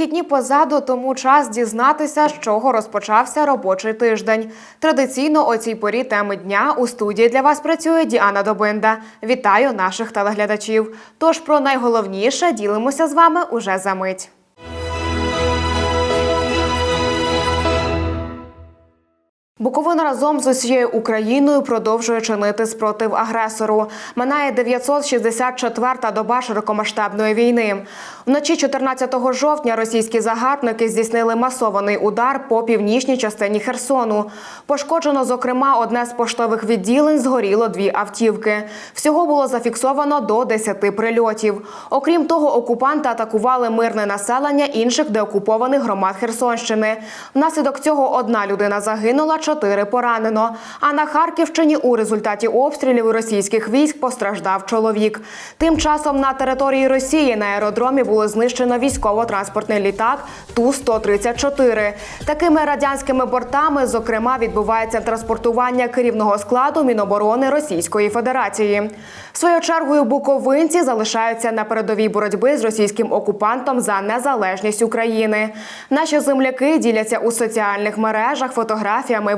Вихідні позаду, тому час дізнатися, з чого розпочався робочий тиждень. Традиційно о цій порі теми дня у студії для вас працює Діана Добинда. Вітаю наших телеглядачів. Тож про найголовніше ділимося з вами уже за мить. Буковина разом з усією Україною продовжує чинити спротив агресору. Минає 964-та доба широкомасштабної війни. Вночі 14 жовтня російські загарбники здійснили масований удар по північній частині Херсону. Пошкоджено, зокрема, одне з поштових відділень, згоріло дві автівки. Всього було зафіксовано до 10 прильотів. Окрім того, окупанти атакували мирне населення інших деокупованих громад Херсонщини. Внаслідок цього одна людина загинула, чотири поранено. А на Харківщині у результаті обстрілів російських військ постраждав чоловік. Тим часом на території Росії на аеродромі було знищено військово-транспортний літак Ту-134. Такими радянськими бортами, зокрема, відбувається транспортування керівного складу Міноборони Російської Федерації. Своєю чергою буковинці залишаються на передовій боротьби з російським окупантом за незалежність України. Наші земляки діляться у соціальних мережах фотографіями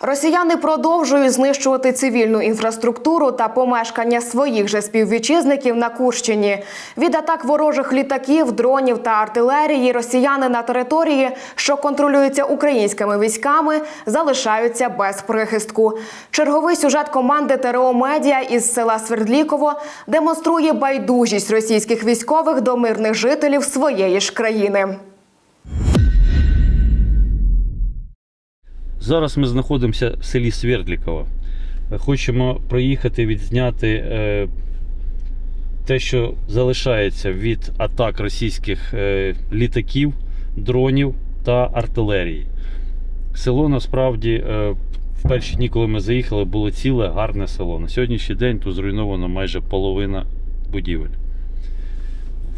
Росіяни продовжують знищувати цивільну інфраструктуру та помешкання своїх же співвітчизників на Курщині. Від атак ворожих літаків, дронів та артилерії росіяни на території, що контролюються українськими військами, залишаються без прихистку. Черговий сюжет команди ТРО Медіа із села Свердліково демонструє байдужість російських військових до мирних жителів своєї ж країни. Зараз ми знаходимося в селі Свердліково. Хочемо проїхати відзняти е, те, що залишається від атак російських е, літаків, дронів та артилерії. Село насправді е, в перші дні, коли ми заїхали, було ціле гарне село. На сьогоднішній день тут зруйновано майже половина будівель.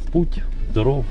В путь, дорогу.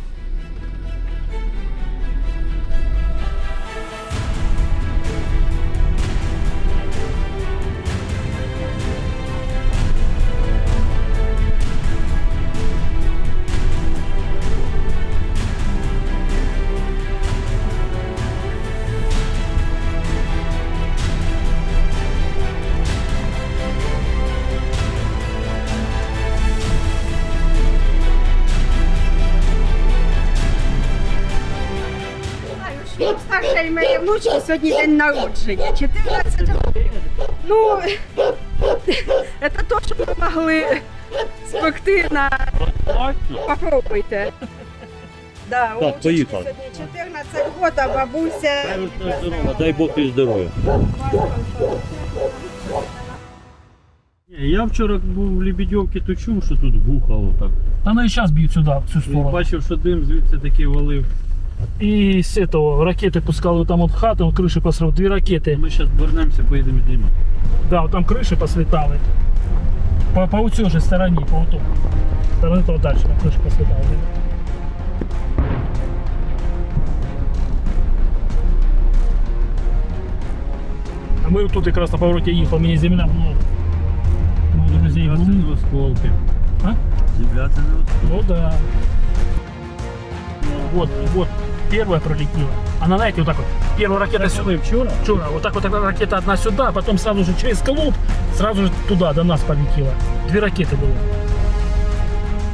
Старшої моєї внучки сьогодні день народження. 14 років. Ну, це то, що ми могли спекти на попробуйте. Да, у внучки поїхали. Сьогодні 14 років, а бабуся. Дай Бог і здоров'я. Я вчора був в Лебедівці, то чув, що тут гухало так. Она и сейчас бьет сюда, в цю І сторону. бачив, що дим звідси такий валив. И с этого ракеты пускал вот там вот хаты, вот крыши посрал, две ракеты. Ми зараз вернемося, поїдемо знімати. Да, вот там крыши послетали. По, по же стороне, по той стороны того дальше, там крыши послетали. А мы вот тут как раз на повороте ехал, мне земля. Много друзей. Це не осколки. А? Земля це не осколки. Ну да. Вот, вот, первая пролетела. Она, знаете, вот так вот. Первая ракета сюда. вчора? Вчера. Вот так вот одна ракета одна сюда, потом сразу же через клуб, сразу же туда, до нас полетела. Две ракеты было.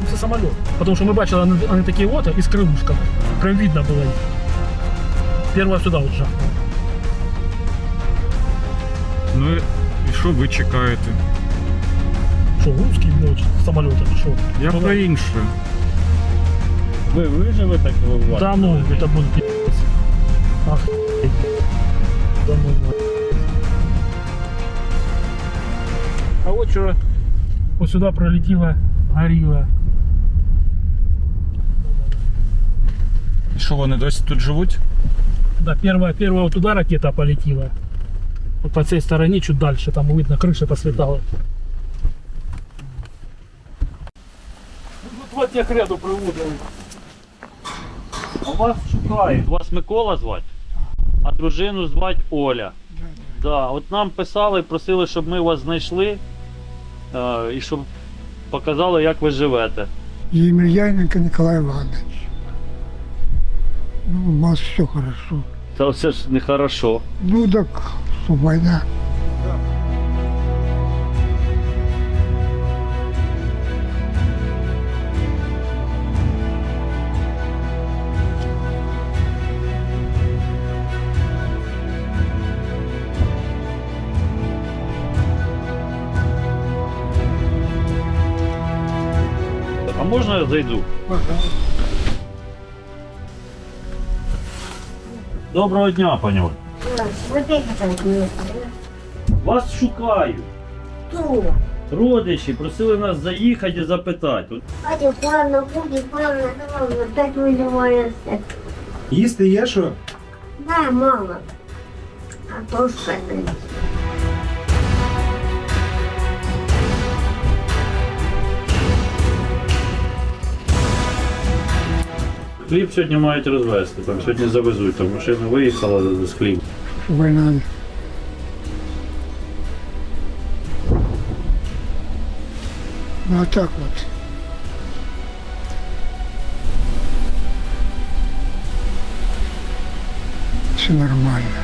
Ну, Це самолет. Потому что мы бачили, они, они такие вот, из крылышков. Прям видно было их. Первая сюда вот жахнула. Ну і що ви чекаєте? Что, русский ночь самолета, что? Я Ну, про інше. Ви виживете, як ви Да ну, это будет пи***ц. Ах, да ну, на. А вот что, вот сюда пролетела горилла. І що вони досі тут живуть? Да, первая, первая вот туда ракета полетела. Вот по всей стороне, чуть дальше, там видно, крыша посветала. Вот, вот я к ряду приводили. А вас шукають. Вас Микола звати? а дружину звати Оля. Да, от нам писали, просили, щоб ми вас знайшли е, і щоб показали, як ви живете. Емельяненко Николай Иванович. Ну, у нас все хорошо. Це все ж нехорошо. Ну так, что война. Можна я зайду? Доброго дня, пані Оль. Вас шукають. Кто? Родичі просили нас заїхати і запитати. От Батя, плавно, будет, плавно, плавно, так вызывается. Їсти є що? Да, мама. А то что Хліб сьогодні мають розвезти, там сьогодні завезуть, там машина виїхала з хліб. что Ну так вот. Все нормально.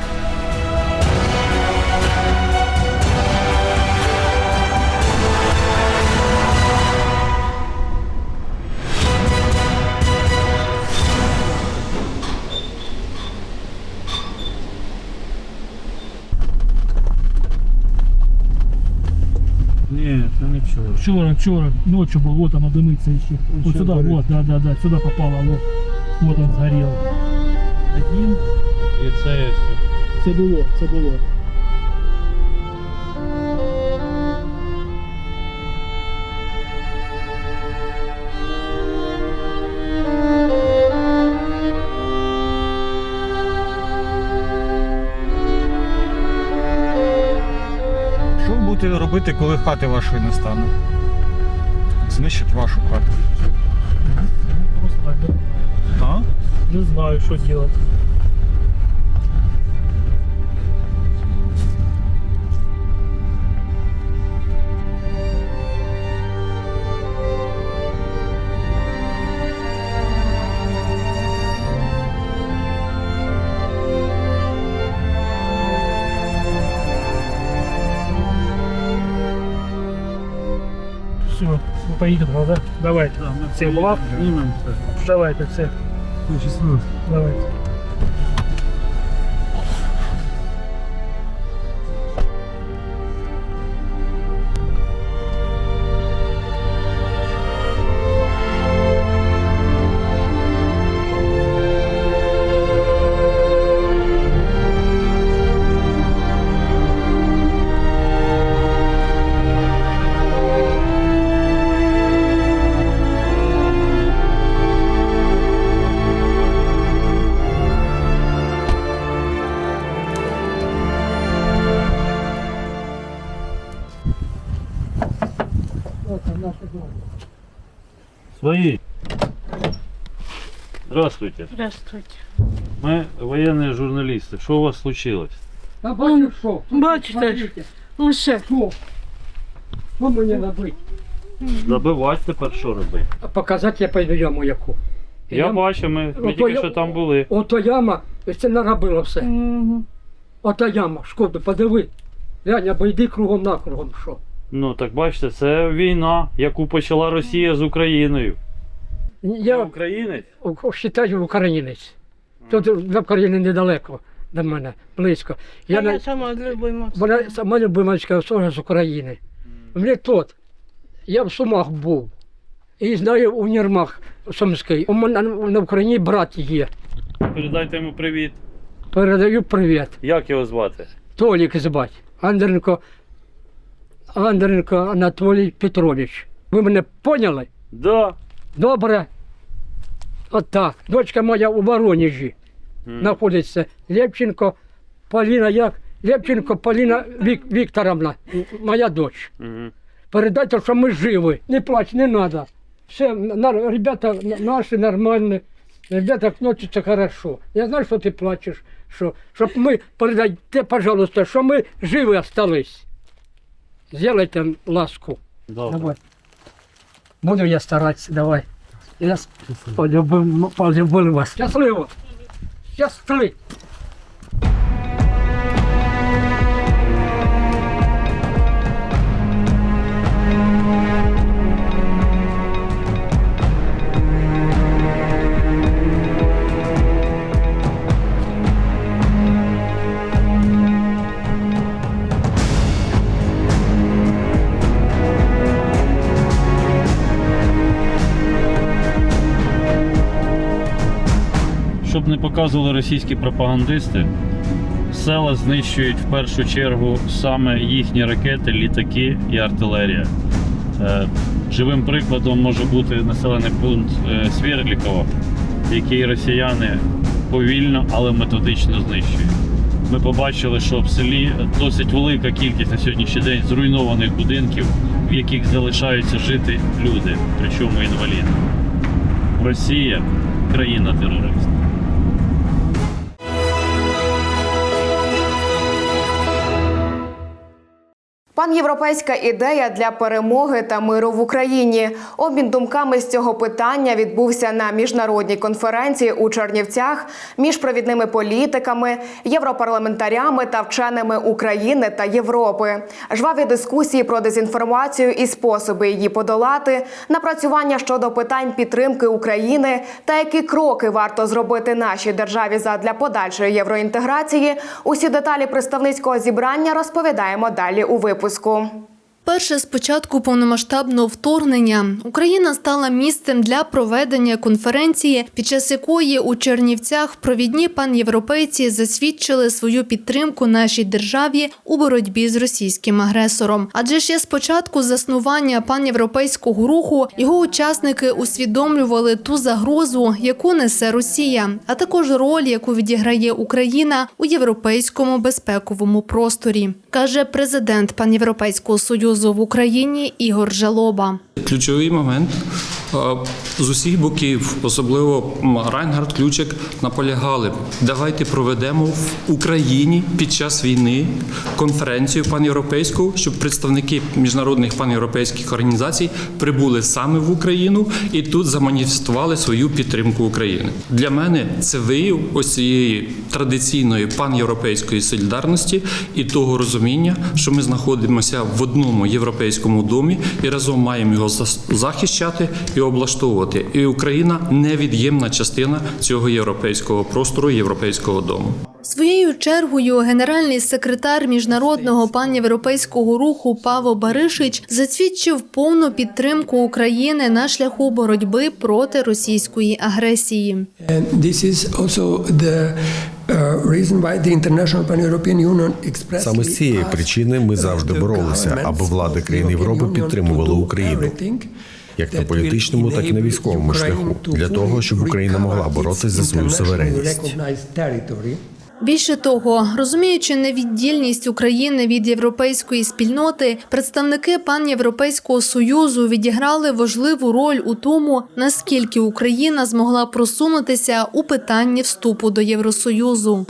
Вчора. Вчора, ночью был, вот оно дымится еще. Вот сюда, вот, да, да, да, сюда попало, вот. Вот он сгорел. Один і це все. Це було, це було. Будете робити, коли хати вашої не стане? Знищать вашу хату. Не знаю, А? не знаю, що делать. Мы поедем, да? Давайте. Всем благ. Давайте, все. Давайте. Свої. Здравствуйте. Здравствуйте. Ми воєнні журналісти. Що у вас случилось? А бачу, що? Бачите, лише Що? Що мені робити? Забивати тепер що робити? Показати я пойду яму яку. Я Ям- бачу, ми, ми Ну, тільки я- що там були. Ото яма, це наробило все. Мгм. Ото яма, шкода, подиви. Глянь, або йди кругом накругом, що. Ну так бачите, це війна, яку почала Росія з Україною. Я Я українець? вважаю українець. Тут до України недалеко до мене, близько. Я, Я, на... сама любима. Вона сама любимачка особа з України. Мені тут. Я в Сумах був. І знаю у Нірмах Сумський. У мене на Україні брат є. Передайте йому привіт. Передаю привіт. Як його звати? Толік звать. Андренко, Андренко Анатолій Петрович. Ви мене поняли? Да. Добре. От так. Дочка моя у Воронежі знаходиться. Лепченко Поліна як? Лепченко Поліна Вік, Вікторовна, моя дочь. Передайте, що ми живі. Не плач, не треба. Все, на, ребята наші нормальні. Ребята, ночи хорошо. Я знаю, що ти плачеш, що, щоб ми передайте, пожалуйста, що ми живі остались. Сделайте ласку. Давай. Буду я старатися, давай. Я полюбив, полюбив вас. Щасливо. Щасливо. Показували російські пропагандисти, села знищують в першу чергу саме їхні ракети, літаки і артилерія. Е, Живим прикладом може бути населений пункт е, який росіяни повільно, але методично знищують. Ми побачили, що в селі досить велика кількість на сьогоднішній день зруйнованих будинків, в яких залишаються жити люди, причому інваліди. Росія країна терорист. Панєвропейська ідея для перемоги та миру в Україні. Обмін думками з цього питання відбувся на міжнародній конференції у Чернівцях між провідними політиками, європарламентарями та вченими України та Європи. Жваві дискусії про дезінформацію і способи її подолати, напрацювання щодо питань підтримки України та які кроки варто зробити нашій державі задля подальшої євроінтеграції. Усі деталі представницького зібрання розповідаємо далі у випуску. Перше з початку повномасштабного вторгнення. Україна стала місцем для проведення конференції, під час якої у Чернівцях провідні панєвропейці засвідчили свою підтримку нашій державі у боротьбі з російським агресором. Адже ще з початку заснування панєвропейського руху його учасники усвідомлювали ту загрозу, яку несе Росія, а також роль, яку відіграє Україна у європейському безпековому просторі, каже президент Панєвропейського союзу в Україні Ігор Жалоба. Ключовий момент е, з усіх боків, особливо Райнгард Ключик, наполягали. Давайте проведемо в Україні під час війни конференцію панєвропейську, щоб представники міжнародних панєвропейських організацій прибули саме в Україну і тут заманіфестували свою підтримку України. Для мене це вияв ось цієї традиційної панєвропейської солідарності і того розуміння, що ми знаходимося в одному європейському домі і разом маємо його захищати і облаштовувати. І Україна невід'ємна частина цього європейського простору, європейського дому. Своєю чергою генеральний секретар міжнародного панєвропейського руху Паво Баришич засвідчив повну підтримку України на шляху боротьби проти російської агресії. And this is also the Саме з цієї причини ми завжди боролися, аби влади країн Європи підтримували Україну як на політичному, так і на військовому шляху для того, щоб Україна могла боротися за свою суверенність. Більше того, розуміючи невіддільність України від європейської спільноти, представники панєвропейського союзу відіграли важливу роль у тому, наскільки Україна змогла просунутися у питанні вступу до Євросоюзу.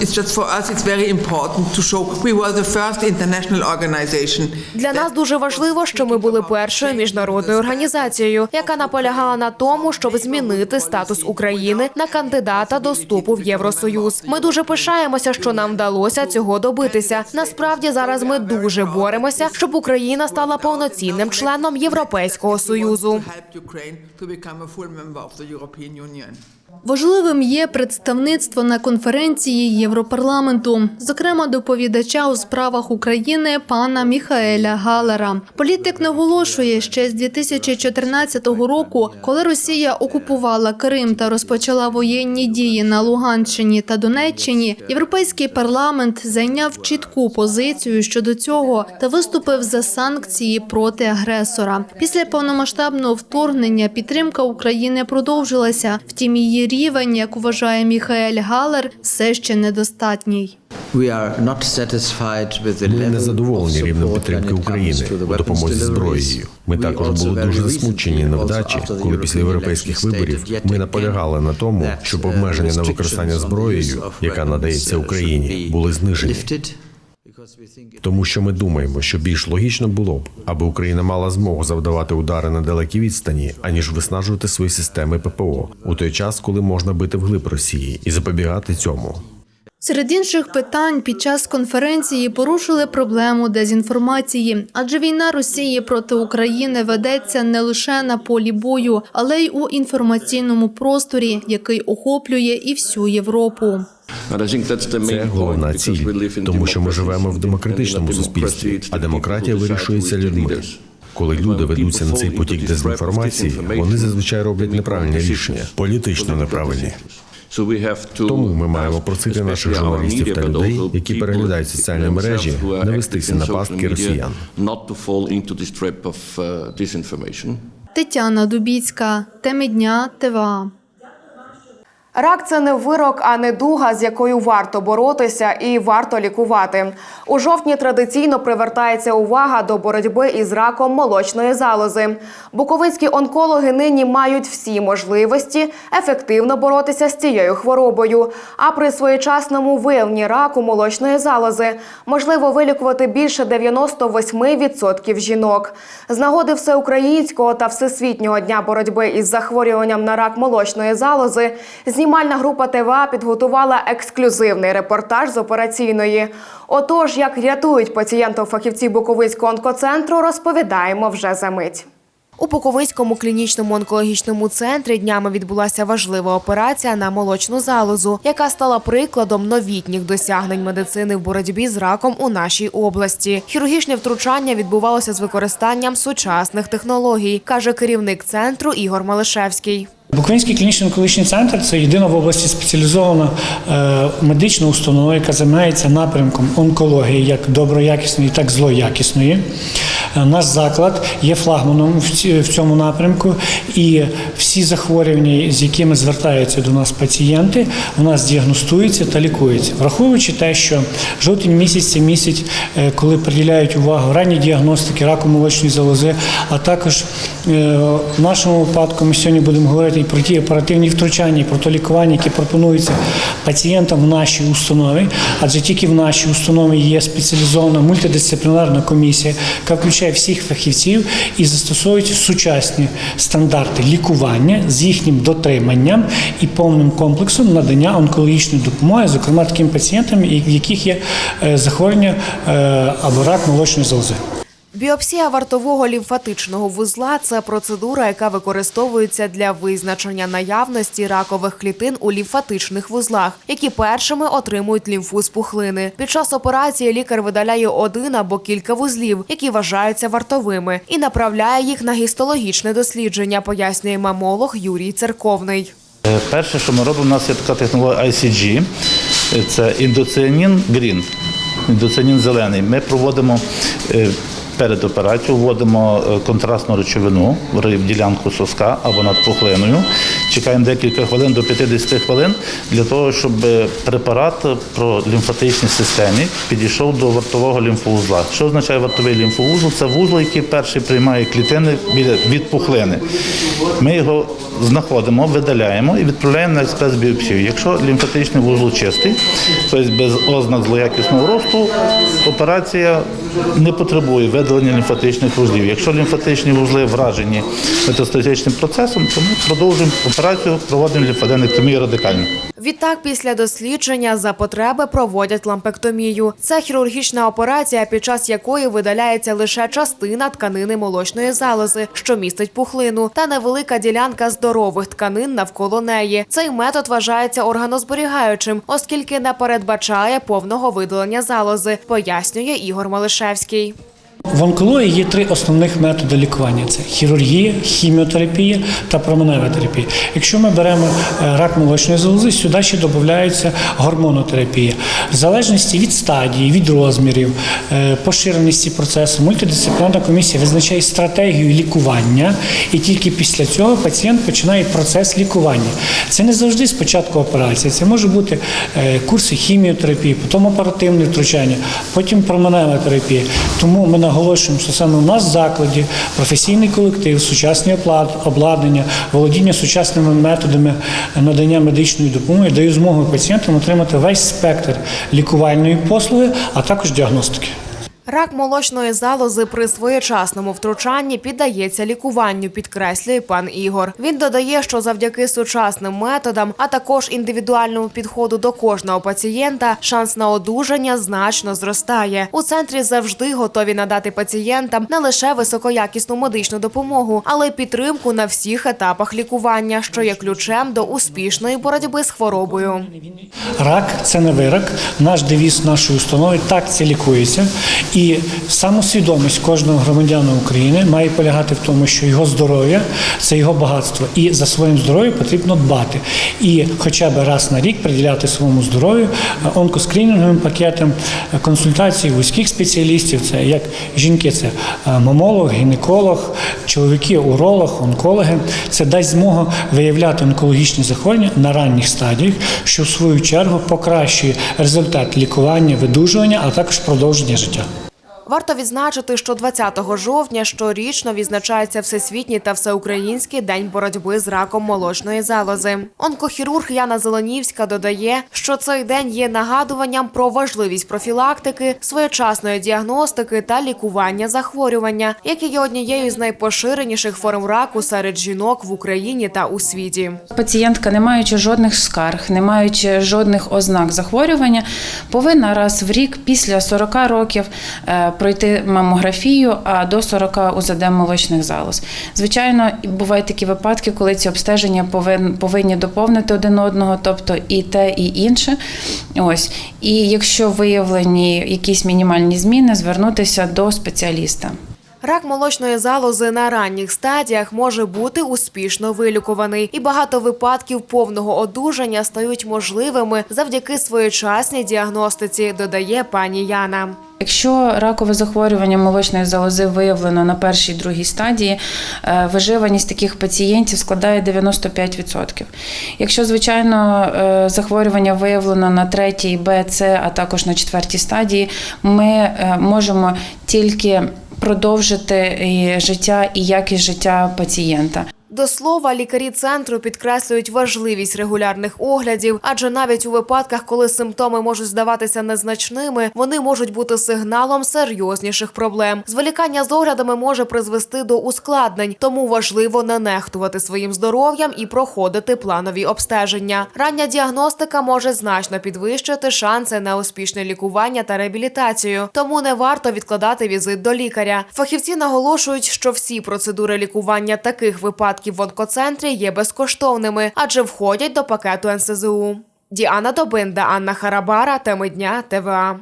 Для нас дуже важливо, що ми були першою міжнародною організацією, яка наполягала на тому, щоб змінити статус України на кандидата до вступу в Євросоюз. Ми дуже пишаємося, що нам вдалося цього добитися. Насправді зараз ми дуже боремося, щоб Україна стала повноцінним членом Європейського союзу. Важливим є представництво на конференції Європарламенту, зокрема доповідача у справах України пана Міхаеля Галера. Політик наголошує, ще з 2014 року, коли Росія окупувала Крим та розпочала воєнні дії на Луганщині та Донеччині, європейський парламент зайняв чітку позицію щодо цього та виступив за санкції проти агресора. Після повномасштабного вторгнення підтримка України продовжилася. Втім, її рівень, як вважає Міхаель Галер, все ще недостатній. Ми не задоволені рівнем підтримки України у допомозі зброєю. Ми також були дуже засмучені невдачі, коли після європейських виборів ми наполягали на тому, щоб обмеження на використання зброєю, яка надається Україні, були знижені. Тому що ми думаємо, що більш логічно було б, аби Україна мала змогу завдавати удари на далекій відстані, аніж виснажувати свої системи ППО у той час, коли можна бити вглиб Росії і запобігати цьому. Серед інших питань під час конференції порушили проблему дезінформації, адже війна Росії проти України ведеться не лише на полі бою, але й у інформаційному просторі, який охоплює і всю Європу. Це головна ціль, тому що ми живемо в демократичному суспільстві, а демократія вирішується людьми. Коли люди ведуться на цей потік дезінформації, вони зазвичай роблять неправильні рішення, політично неправильні. Тому ми маємо просити наших журналістів та людей, які переглядають соціальні мережі, не вестися на пастки росіян. Тетяна Дубіцька, теми дня ТВА. Рак це не вирок, а недуга, з якою варто боротися і варто лікувати. У жовтні традиційно привертається увага до боротьби із раком молочної залози. Буковинські онкологи нині мають всі можливості ефективно боротися з цією хворобою. А при своєчасному виявленні раку молочної залози можливо вилікувати більше 98% жінок. З нагоди всеукраїнського та всесвітнього дня боротьби із захворюванням на рак молочної залози знімальна група ТВА підготувала ексклюзивний репортаж з операційної. Отож, як рятують пацієнтів фахівці Буковинського онкоцентру, розповідаємо вже за мить. У Буковинському клінічному онкологічному центрі днями відбулася важлива операція на молочну залозу, яка стала прикладом новітніх досягнень медицини в боротьбі з раком у нашій області. Хірургічне втручання відбувалося з використанням сучасних технологій, каже керівник центру Ігор Малишевський. Буковинський клінічний онкологічний центр це єдина в області спеціалізована е, медична установа, яка займається напрямком онкології як доброякісної, так і злоякісної. Е, Наш заклад є флагманом в цьому напрямку, і всі захворювання, з якими звертаються до нас пацієнти, у нас діагностуються та лікуються. Враховуючи те, що жовтень місяць це місяць, е, коли приділяють увагу ранній діагностики раку молочної залози, а також в нашому випадку ми сьогодні будемо говорити і про ті оперативні втручання, і про те лікування, які пропонуються пацієнтам в нашій установі, адже тільки в нашій установі є спеціалізована мультидисциплінарна комісія, яка включає всіх фахівців і застосовують сучасні стандарти лікування з їхнім дотриманням і повним комплексом надання онкологічної допомоги, зокрема таким пацієнтам, в яких є е, захворювання е, або рак молочної залози. Біопсія вартового лімфатичного вузла це процедура, яка використовується для визначення наявності ракових клітин у лімфатичних вузлах, які першими отримують лімфу з пухлини. Під час операції лікар видаляє один або кілька вузлів, які вважаються вартовими, і направляє їх на гістологічне дослідження, пояснює мамолог Юрій Церковний. Е, Перше, що ми робимо, у нас є така технологія ICG, е, це індоціанін грін, індоціанін зелений. Ми проводимо е, перед операцією, вводимо е, контрастну речовину в ділянку соска або над пухлиною. Чекаємо декілька хвилин до 50 хвилин для того, щоб е, препарат про лімфатичній системі підійшов до вартового лімфовузла. Що означає вартовий лімфовузол? Це вузол, який перший приймає клітини від пухлини. Ми його знаходимо, видаляємо і відправляємо на експрес-біопсію. Якщо лімфатичний вузол чистий, тобто без ознак злоякісного росту, операція не потребує видалення лімфатичних вузлів. Якщо лімфатичні вузли вражені метастатичним процесом, то ми продовжуємо операцію, проводимо лімфаденектомію радикально. Відтак, після дослідження за потреби проводять лампектомію. Це хірургічна операція, під час якої видаляється лише частина тканини молочної залози, що містить пухлину, та невелика ділянка здорових тканин навколо неї. Цей метод вважається органозберігаючим, оскільки не передбачає повного видалення залози, пояснює Ігор Малишевський. В онкології є три основних методи лікування: це хірургія, хіміотерапія та променева терапія. Якщо ми беремо е, рак молочної залози, сюди ще додається гормонотерапія. В залежності від стадії, від розмірів, е, поширеності процесу, мультидисциплінарна комісія визначає стратегію лікування, і тільки після цього пацієнт починає процес лікування. Це не завжди спочатку операція, це може бути е, курси хіміотерапії, потім оперативне втручання, потім променева терапія. Тому ми наголошуємо, що саме у нас в закладі професійний колектив, сучасні обладнання, володіння сучасними методами надання медичної допомоги дає змогу пацієнтам отримати весь спектр лікувальної послуги, а також діагностики. Рак молочної залози при своєчасному втручанні піддається лікуванню, підкреслює пан Ігор. Він додає, що завдяки сучасним методам, а також індивідуальному підходу до кожного пацієнта, шанс на одужання значно зростає. У центрі завжди готові надати пацієнтам не лише високоякісну медичну допомогу, але й підтримку на всіх етапах лікування, що є ключем до успішної боротьби з хворобою. Рак це не вирок. Наш девіз нашої установи так це лікується. І самосвідомість кожного громадянина України має полягати в тому, що його здоров'я це його багатство, і за своїм здоров'ям потрібно дбати. І хоча б раз на рік приділяти своєму здоров'ю е, онкоскринінговим пакетом е, консультацій вузьких спеціалістів. Це як жінки, це е, мамолог, гінеколог, чоловіки, уролог, онкологи. Це дасть змогу виявляти онкологічні захворювання на ранніх стадіях, що в свою чергу покращує результат лікування, видужування, а також продовження життя. Варто відзначити, що 20 жовтня щорічно відзначається Всесвітній та Всеукраїнський день боротьби з раком молочної залози. Онкохірург Яна Зеленівська додає, що цей день є нагадуванням про важливість профілактики, своєчасної діагностики та лікування захворювання, яке є однією з найпоширеніших форм раку серед жінок в Україні та у світі. Пацієнтка, не маючи жодних скарг, не маючи жодних ознак захворювання, повинна раз в рік після 40 років е, пройти мамографію, а до 40 УЗД молочних залоз. Звичайно, бувають такі випадки, коли ці обстеження повинні доповнити один одного, тобто і те, і інше. Ось. І якщо виявлені якісь мінімальні зміни, звернутися до спеціаліста. Рак молочної залози на ранніх стадіях може бути успішно вилікуваний, і багато випадків повного одужання стають можливими завдяки своєчасній діагностиці, додає пані Яна. Якщо ракове захворювання молочної залози виявлено на першій другій стадії, е, виживаність таких пацієнтів складає 95%. Якщо, звичайно, е, захворювання виявлено на третій, Б, С, а також на четвертій стадії, ми е, можемо тільки продовжити життя і якість життя пацієнта. До слова, лікарі центру підкреслюють важливість регулярних оглядів, адже навіть у випадках, коли симптоми можуть здаватися незначними, вони можуть бути сигналом серйозніших проблем. Зволікання з оглядами може призвести до ускладнень, тому важливо не нехтувати своїм здоров'ям і проходити планові обстеження. Рання діагностика може значно підвищити шанси на успішне лікування та реабілітацію, тому не варто відкладати візит до лікаря. Фахівці наголошують, що всі процедури лікування таких випадків в онкоцентрі є безкоштовними, адже входять до пакету НСЗУ. Діана Добинда, Анна Харабара, теми дня ТВА.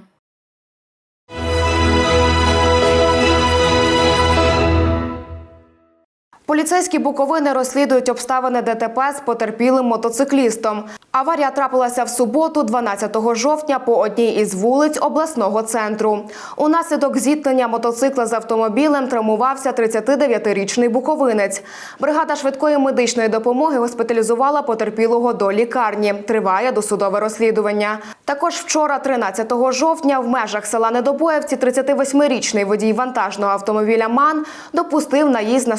Поліцейські Буковини розслідують обставини ДТП з потерпілим мотоциклістом. Аварія трапилася в суботу, 12 жовтня, по одній із вулиць обласного центру. Унаслідок зіткнення мотоцикла з автомобілем травмувався 39-річний буковинець. Бригада швидкої медичної допомоги госпіталізувала потерпілого до лікарні. Триває досудове розслідування. Також вчора, 13 жовтня, в межах села Недобоївці 38-річний водій вантажного автомобіля МАН допустив наїзд на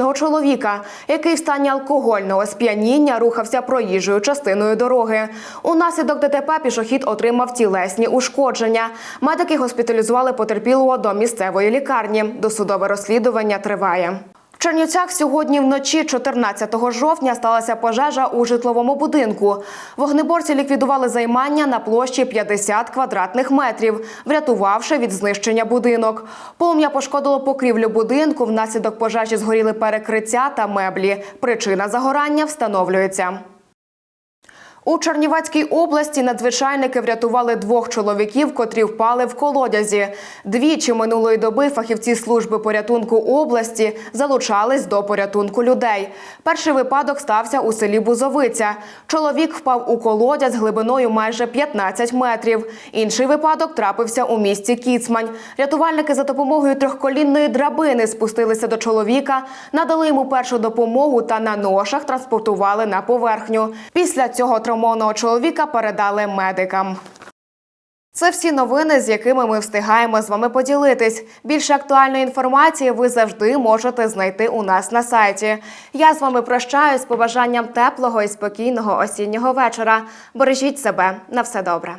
40-річного чоловіка, який в стані алкогольного сп'яніння рухався проїжджою частиною дороги. Унаслідок ДТП пішохід отримав тілесні ушкодження. Медики госпіталізували потерпілого до місцевої лікарні. Досудове розслідування триває. В Чернівцях сьогодні вночі, 14 жовтня, сталася пожежа у житловому будинку. Вогнеборці ліквідували займання на площі 50 квадратних метрів, врятувавши від знищення будинок. Полум'я пошкодило покрівлю будинку. Внаслідок пожежі згоріли перекриття та меблі. Причина загорання встановлюється. У Чернівецькій області надзвичайники врятували двох чоловіків, котрі впали в колодязі. Двічі минулої доби фахівці служби порятунку області залучались до порятунку людей. Перший випадок стався у селі Бузовиця. Чоловік впав у колодязь глибиною майже 15 метрів. Інший випадок трапився у місті Кіцмань. Рятувальники за допомогою трьохколінної драбини спустилися до чоловіка, надали йому першу допомогу та на ношах транспортували на поверхню. Після цього травмованого чоловіка передали медикам. Це всі новини, з якими ми встигаємо з вами поділитись. Більше актуальної інформації ви завжди можете знайти у нас на сайті. Я з вами прощаюсь з побажанням теплого і спокійного осіннього вечора. Бережіть себе на все добре.